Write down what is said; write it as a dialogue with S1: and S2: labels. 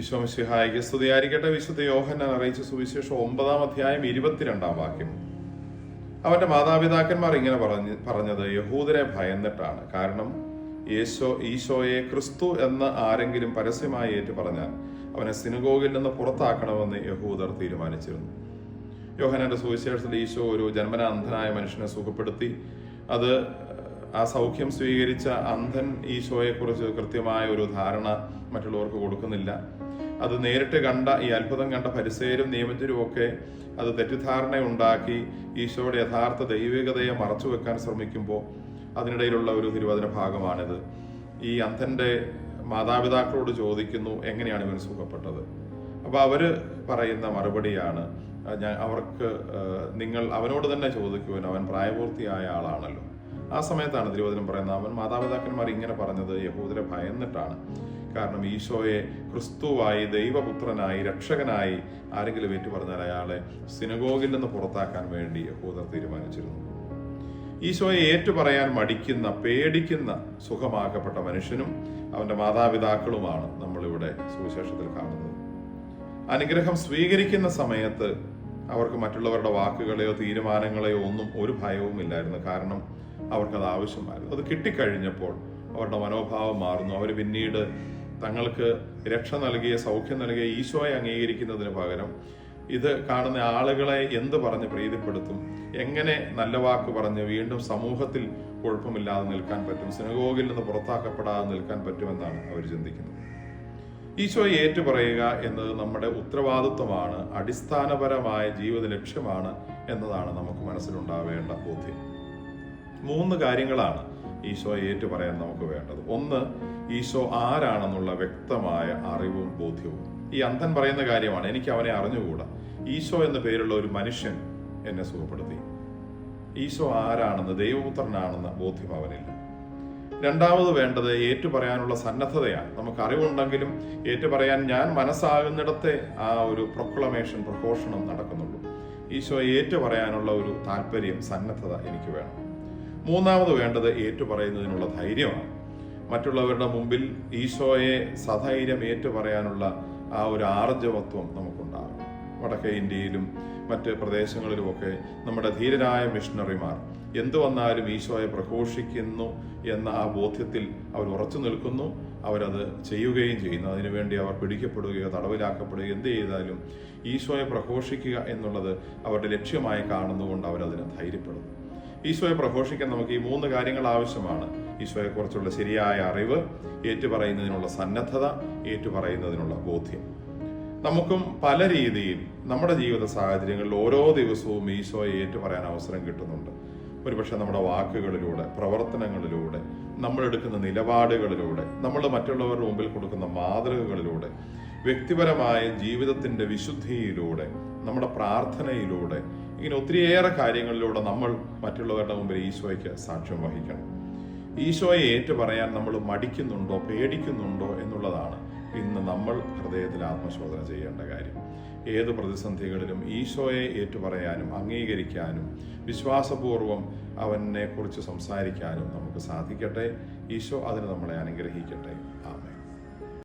S1: ഈശോമിശിഹായിക്ക് സ്തുതിയായിരിക്കട്ടെ. വിശുദ്ധ യോഹന്നാൻ അറിയിച്ച സുവിശേഷം ഒമ്പതാം അധ്യായം ഇരുപത്തിരണ്ടാം വാക്യം. അവന്റെ മാതാപിതാക്കന്മാർ ഇങ്ങനെ പറഞ്ഞ് പറഞ്ഞത് യഹൂദരെ ഭയന്നിട്ടാണ്. കാരണം യേശോ ഈശോയെ ക്രിസ്തു എന്ന് ആരെങ്കിലും പരസ്യമായി ഏറ്റു പറഞ്ഞാൽ അവനെ സിനുഗോഗിൽ നിന്ന് പുറത്താക്കണമെന്ന് യഹൂദർ തീരുമാനിച്ചിരുന്നു. യോഹനാന്റെ സുവിശേഷത്തിൽ ഈശോ ഒരു ജന്മനാന്ധനായ മനുഷ്യനെ സുഖപ്പെടുത്തി. അത് ആ സൗഖ്യം സ്വീകരിച്ച അന്ധൻ ഈശോയെക്കുറിച്ച് കൃത്യമായ ഒരു ധാരണ മറ്റുള്ളവർക്ക് കൊടുക്കുന്നില്ല. അത് നേരിട്ട് കണ്ട ഈ അത്ഭുതം കണ്ട പരിസേരും നിയമജരും ഒക്കെ അത് തെറ്റിദ്ധാരണ ഉണ്ടാക്കി ഈശോയുടെ യഥാർത്ഥ ദൈവികതയെ മറച്ചു വെക്കാൻ ശ്രമിക്കുമ്പോൾ അതിനിടയിലുള്ള ഒരു തിരുവചന ഭാഗമാണിത്. ഈ അന്ധന്റെ മാതാപിതാക്കളോട് ചോദിക്കുന്നു എങ്ങനെയാണ് ഇവൻ സുഖപ്പെട്ടത്? അപ്പൊ അവർ പറയുന്ന മറുപടിയാണ് ഞാൻ അവർക്ക് നിങ്ങൾ അവനോട് തന്നെ ചോദിക്കുവാൻ അവൻ പ്രായപൂർത്തിയായ ആളാണല്ലോ. ആ സമയത്താണ് തിരുവചനം പറയുന്നത്. അവൻ മാതാപിതാക്കന്മാർ ഇങ്ങനെ പറഞ്ഞത് യഹൂദരെ ഭയന്നിട്ടാണ്. കാരണം ഈശോയെ ക്രിസ്തുവായി ദൈവപുത്രനായി രക്ഷകനായി ആരെങ്കിലും ഏറ്റു പറഞ്ഞാൽ അയാളെ സിനഗോഗിൽ നിന്ന് പുറത്താക്കാൻ വേണ്ടി യഹൂദർ തീരുമാനിച്ചിരുന്നു. ഈശോയെ ഏറ്റുപറയാൻ മടിക്കുന്ന പേടിക്കുന്ന സുഖമാക്കപ്പെട്ട മനുഷ്യനും അവന്റെ മാതാപിതാക്കളുമാണ് നമ്മളിവിടെ സുവിശേഷത്തിൽ കാണുന്നത്. അനുഗ്രഹം സ്വീകരിക്കുന്ന സമയത്ത് അവർക്ക് മറ്റുള്ളവരുടെ വാക്കുകളെയോ തീരുമാനങ്ങളെയോ ഒന്നും ഒരു ഭയവും ഇല്ലായിരുന്നു. കാരണം അവർക്കത് ആവശ്യമായിരുന്നു. അത് കിട്ടിക്കഴിഞ്ഞപ്പോൾ അവരുടെ മനോഭാവം മാറുന്നു. അവർ പിന്നീട് തങ്ങൾക്ക് രക്ഷ നൽകിയ സൗഖ്യം നൽകിയ ഈശോയെ അംഗീകരിക്കുന്നതിന് പകരം ഇത് കാണുന്ന ആളുകളെ എന്ത് പറഞ്ഞ് പ്രീതിപ്പെടുത്തും? എങ്ങനെ നല്ല വാക്ക് പറഞ്ഞ് വീണ്ടും സമൂഹത്തിൽ കുഴപ്പമില്ലാതെ നിൽക്കാൻ പറ്റും? സിനഗോഗിൽ നിന്ന് പുറത്താക്കപ്പെടാതെ നിൽക്കാൻ പറ്റുമെന്നാണ് അവർ ചിന്തിക്കുന്നത്. ഈശോയെ ഏറ്റുപറയുക എന്നത് നമ്മുടെ ഉത്തരവാദിത്വമാണ് അടിസ്ഥാനപരമായ ജീവിത ലക്ഷ്യമാണ് എന്നതാണ് നമുക്ക് മനസ്സിലുണ്ടാവേണ്ട ബോധ്യം. മൂന്ന് കാര്യങ്ങളാണ് ഈശോ ഏറ്റു പറയാൻ നമുക്ക് വേണ്ടത്. ഒന്ന് ഈശോ ആരാണെന്നുള്ള വ്യക്തമായ അറിവും ബോധ്യവും. ഈ അന്ധൻ പറയുന്ന കാര്യമാണ് എനിക്ക് അവനെ അറിഞ്ഞുകൂടാ. ഈശോ എന്ന പേരുള്ള ഒരു മനുഷ്യൻ എന്നെ സുഖപ്പെടുത്തി. ഈശോ ആരാണെന്ന് ദൈവപുത്രനാണെന്ന് ബോധ്യം അവനില്ല. രണ്ടാമത് വേണ്ടത് ഏറ്റുപറയാനുള്ള സന്നദ്ധതയാണ്. നമുക്ക് അറിവുണ്ടെങ്കിലും ഏറ്റുപറയാൻ ഞാൻ മനസ്സാകുന്നിടത്തെ ആ ഒരു പ്രൊക്ലമേഷൻ പ്രഘോഷണം നടക്കുന്നുള്ളൂ. ഈശോ ഏറ്റുപറയാനുള്ള ഒരു താല്പര്യം സന്നദ്ധത എനിക്ക് വേണം. മൂന്നാമത് വേണ്ടത് ഏറ്റുപറയുന്നതിനുള്ള ധൈര്യമാണ്. മറ്റുള്ളവരുടെ മുമ്പിൽ ഈശോയെ സധൈര്യം ഏറ്റുപറയാനുള്ള ആ ഒരു ആർജവത്വം നമുക്കുണ്ടാകും വടക്കേ ഇന്ത്യയിലും മറ്റ് പ്രദേശങ്ങളിലുമൊക്കെ നമ്മുടെ ധീരരായ മിഷണറിമാർ എന്തു വന്നാലും ഈശോയെ പ്രഘോഷിക്കുന്നു എന്ന ആ ബോധ്യത്തിൽ അവർ ഉറച്ചു നിൽക്കുന്നു. അവരത് ചെയ്യുകയും ചെയ്യുന്നു. അതിനുവേണ്ടി അവർ പിടിക്കപ്പെടുകയോ തടവിലാക്കപ്പെടുകയോ എന്ത് ചെയ്താലും ഈശോയെ പ്രഘോഷിക്കുക എന്നുള്ളത് അവരുടെ ലക്ഷ്യമായി കാണുന്നുകൊണ്ട് അവരതിനെ ധൈര്യപ്പെടുന്നു. ഈശോയെ പ്രഘോഷിക്കാൻ നമുക്ക് ഈ മൂന്ന് കാര്യങ്ങൾ ആവശ്യമാണ്. ഈശോയെക്കുറിച്ചുള്ള ശരിയായ അറിവ് ഏറ്റുപറയുന്നതിനുള്ള സന്നദ്ധത ഏറ്റുപറയുന്നതിനുള്ള ബോധ്യം. നമുക്കും പല രീതിയിൽ നമ്മുടെ ജീവിത സാഹചര്യങ്ങളിൽ ഓരോ ദിവസവും ഈശോയെ ഏറ്റുപറയാൻ അവസരം കിട്ടുന്നുണ്ട്. ഒരുപക്ഷെ നമ്മുടെ വാക്കുകളിലൂടെ പ്രവർത്തനങ്ങളിലൂടെ നമ്മൾ എടുക്കുന്ന നിലപാടുകളിലൂടെ നമ്മൾ മറ്റുള്ളവരുടെ മുമ്പിൽ കൊടുക്കുന്ന മാതൃകകളിലൂടെ വ്യക്തിപരമായ ജീവിതത്തിന്റെ വിശുദ്ധിയിലൂടെ നമ്മുടെ പ്രാർത്ഥനയിലൂടെ ഇങ്ങനെ ഒത്തിരിയേറെ കാര്യങ്ങളിലൂടെ നമ്മൾ മറ്റുള്ളവരുടെ മുമ്പിൽ ഈശോയ്ക്ക് സാക്ഷ്യം വഹിക്കണം. ഈശോയെ ഏറ്റു പറയാൻ നമ്മൾ മടിക്കുന്നുണ്ടോ പേടിക്കുന്നുണ്ടോ എന്നുള്ളതാണ് ഇന്ന് നമ്മൾ ഹൃദയത്തിൽ ആത്മശോധന ചെയ്യേണ്ട കാര്യം. ഏത് പ്രതിസന്ധികളിലും ഈശോയെ ഏറ്റുപറയാനും അംഗീകരിക്കാനും വിശ്വാസപൂർവം അവനെ കുറിച്ച് സംസാരിക്കാനും നമുക്ക് സാധിക്കട്ടെ. ഈശോ അതിന് നമ്മളെ അനുഗ്രഹിക്കട്ടെ. ആമേ